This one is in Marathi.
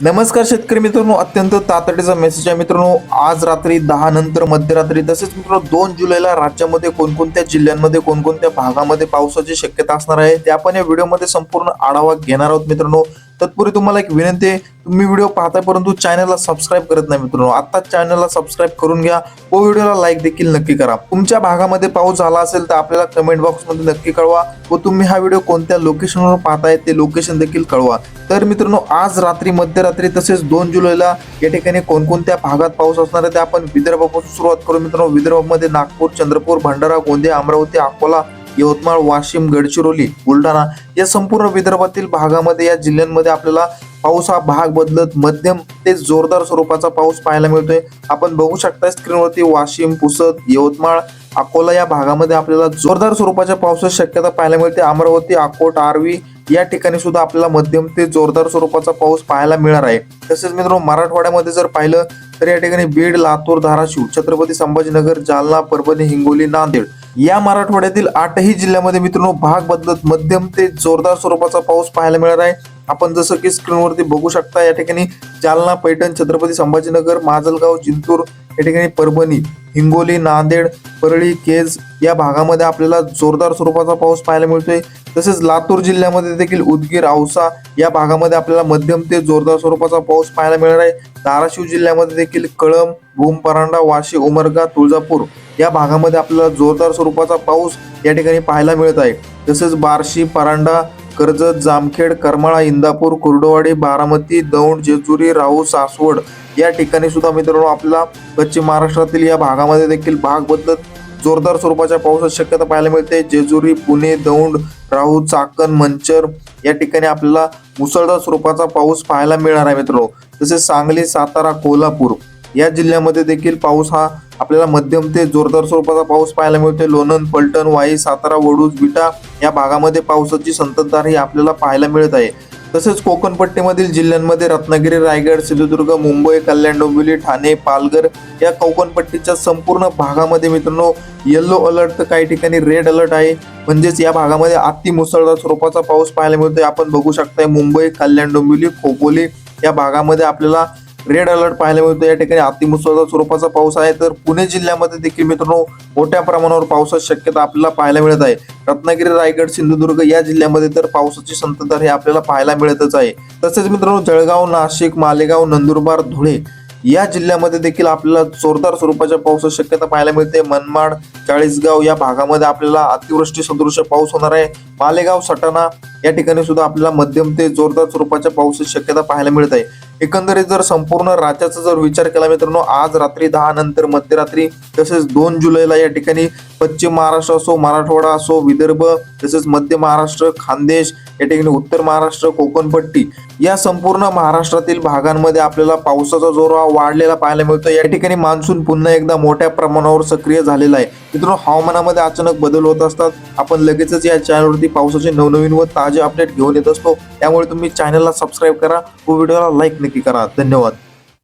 नमस्कार शेतकरी मित्रांनो अत्यंत तातडीचा मेसेज आहे. मित्रांनो आज रात्री दहा नंतर मध्यरात्री तसेच मित्रांनो दोन जुलैला राज्यामध्ये कोणकोणत्या जिल्ह्यांमध्ये कोणकोणत्या भागामध्ये पावसाची शक्यता असणार आहे ते आपण या व्हिडिओमध्ये संपूर्ण आढावा घेणार आहोत मित्रांनो. तत्पूर्वी तुम्हाला एक विनंती आहे तुम्ही व्हिडिओ पाहताय परंतु चॅनलला सबस्क्राईब करत नाही मित्रांनो. आता चॅनलला सबस्क्राईब करून घ्या. व व्हिडिओला लाईक देखील नक्की करा. तुमच्या भागामध्ये पाऊस झाला असेल तर आपल्याला कमेंट बॉक्समध्ये नक्की कळवा. व तुम्ही हा व्हिडिओ कोणत्या लोकेशनवर पाहताय ते लोकेशन देखील कळवा. तर मित्रांनो आज रात्री मध्यरात्री तसेच दोन जुलैला या ठिकाणी कोणकोणत्या भागात पाऊस असणार आहे ते आपण विदर्भापासून सुरुवात करू मित्रांनो. विदर्भामध्ये नागपूर चंद्रपूर भंडारा गोंदिया अमरावती अकोला यवतमाळ वाशिम गडचिरोली बुलढाणा या संपूर्ण विदर्भातील भागामध्ये या जिल्ह्यांमध्ये आपल्याला पाऊस हा भाग बदलत मध्यम ते जोरदार स्वरूपाचा पाऊस पाहायला मिळतोय. आपण बघू शकता स्क्रीनवरती वाशिम पुसद यवतमाळ अकोला या भागामध्ये आपल्याला जोरदार स्वरूपाच्या पावसाची शक्यता पाहायला मिळते. अमरावती अकोट आर्वी या ठिकाणी सुद्धा आपल्याला मध्यम ते जोरदार स्वरूपाचा पाऊस पाहायला मिळणार आहे. तसेच मित्रांनो मराठवाड्यामध्ये जर पाहिलं तर या ठिकाणी बीड लातूर धाराशिव छत्रपती संभाजीनगर जालना परभणी हिंगोली नांदेड या मराठवाड्यातील आठही जिल्ह्यामध्ये मित्रांनो भाग बदलत मध्यम ते जोरदार स्वरूपाचा पाऊस पाहायला मिळणार आहे. आपण जसं की स्क्रीनवरती बघू शकता या ठिकाणी जालना पैठण छत्रपती संभाजीनगर माजलगाव जिंतूर या ठिकाणी परभणी हिंगोली नांदेड परळी केज या भागामध्ये आपल्याला जोरदार स्वरूपाचा पाऊस पाहायला मिळतोय. तसेच लातूर जिल्ह्यामध्ये देखील उदगीर औसा या भागामध्ये आपल्याला मध्यम ते जोरदार स्वरूपाचा पाऊस पाहायला मिळणार आहे. धाराशिव जिल्ह्यामध्ये देखील कळंब भूम परांडा वाशी उमरगा तुळजापूर या भागामध्ये आपल्याला जोरदार स्वरूपाचा पाऊस या ठिकाणी पाहायला मिळत आहे. तसेच बार्शी परांडा कर्जत जामखेड करमाळा इंदापूर कुर्डवाडी बारामती दौंड जेजुरी राहू सासवड या ठिकाणी सुद्धा मित्रांनो आपला पश्चिम महाराष्ट्रातील या भागामध्ये देखील भाग बदलत जोरदार स्वरूपाच्या पावसाची शक्यता पाहायला मिळते. जेजुरी पुणे दौंड राहू चाकण मंचर या ठिकाणी आपल्याला मुसळधार स्वरूपाचा पाऊस पाहायला मिळणार आहे मित्रांनो. तसेच सांगली सातारा कोल्हापूर या जिल्ह्यामध्ये देखील पाऊस हा आपल्याला मध्यम ते जोरदार स्वरूपाचा पाऊस पाहायला मिळते. लोणंद पलटण वाई सातारा वडूज विटा या भागामध्ये पावसाची संततधार ही आपल्याला पाहायला मिळत आहे. तसेच कोकणपट्टीमधील जिल्ह्यांमध्ये रत्नागिरी रायगड सिंधुदुर्ग मुंबई कल्याण डोंबिवली ठाणे पालघर या कोकणपट्टीच्या संपूर्ण भागामध्ये मित्रांनो येल्लो अलर्ट तर काही ठिकाणी रेड अलर्ट आहे. म्हणजेच या भागामध्ये अति मुसळधार स्वरूपाचा पाऊस पाहायला मिळतोय. आपण बघू शकताय मुंबई कल्याण डोंबिवली खोपोली या भागामध्ये आपल्याला रेड अलर्ट पाहायला मिळतो या ठिकाणी अतिमुसळधार स्वरूपाचा पाऊस आहे. तर पुणे जिल्ह्यामध्ये देखील मित्रांनो मोठ्या प्रमाणावर पावसाची शक्यता आपल्याला पाहायला मिळत आहे. रत्नागिरी रायगड सिंधुदुर्ग या जिल्ह्यामध्ये तर पावसाची संततधार हे आपल्याला पाहायला मिळतच आहे. तसेच मित्रांनो जळगाव नाशिक मालेगाव नंदुरबार धुळे या जिल्ह्यामध्ये देखील आपल्याला जोरदार स्वरूपाच्या पावसाची शक्यता पाहायला मिळते. मनमाड चाळीसगाव या भागामध्ये आपल्याला अतिवृष्टी सदृश पाऊस होणार आहे. मालेगाव सटाणा या ठिकाणी सुद्धा आपल्याला मध्यम ते जोरदार स्वरूपाच्या पावसाची शक्यता पाहायला मिळत आहे. एकंदरीत जर संपूर्ण राज्याचा जर विचार केला मित्रांनो आज रात्री दहा नंतर मध्यरात्री तसेच दोन जुलैला या ठिकाणी पश्चिम महाराष्ट्र असो मराठवाडा असो विदर्भ तसेच मध्य महाराष्ट्र खानदेश या ठिकाणी उत्तर महाराष्ट्र कोकणपट्टी या संपूर्ण महाराष्ट्रातील भागांमध्ये आपल्याला पावसाचा जोर हा वाढलेला पाहायला मिळतो या ठिकाणी मान्सून पुन्हा एकदा मोठ्या प्रमाणावर सक्रिय झालेला आहे. मित्रांनो हवामानामध्ये अचानक बदल होत असतात. आपण लगेचच या चॅनलवरती पावसाचे नवनवीन व ताजे अपडेट घेऊन येत असतो. त्यामुळे तुम्ही चॅनलला सबस्क्राईब करा. व व्हिडिओला लाईक नक्की करा. धन्यवाद.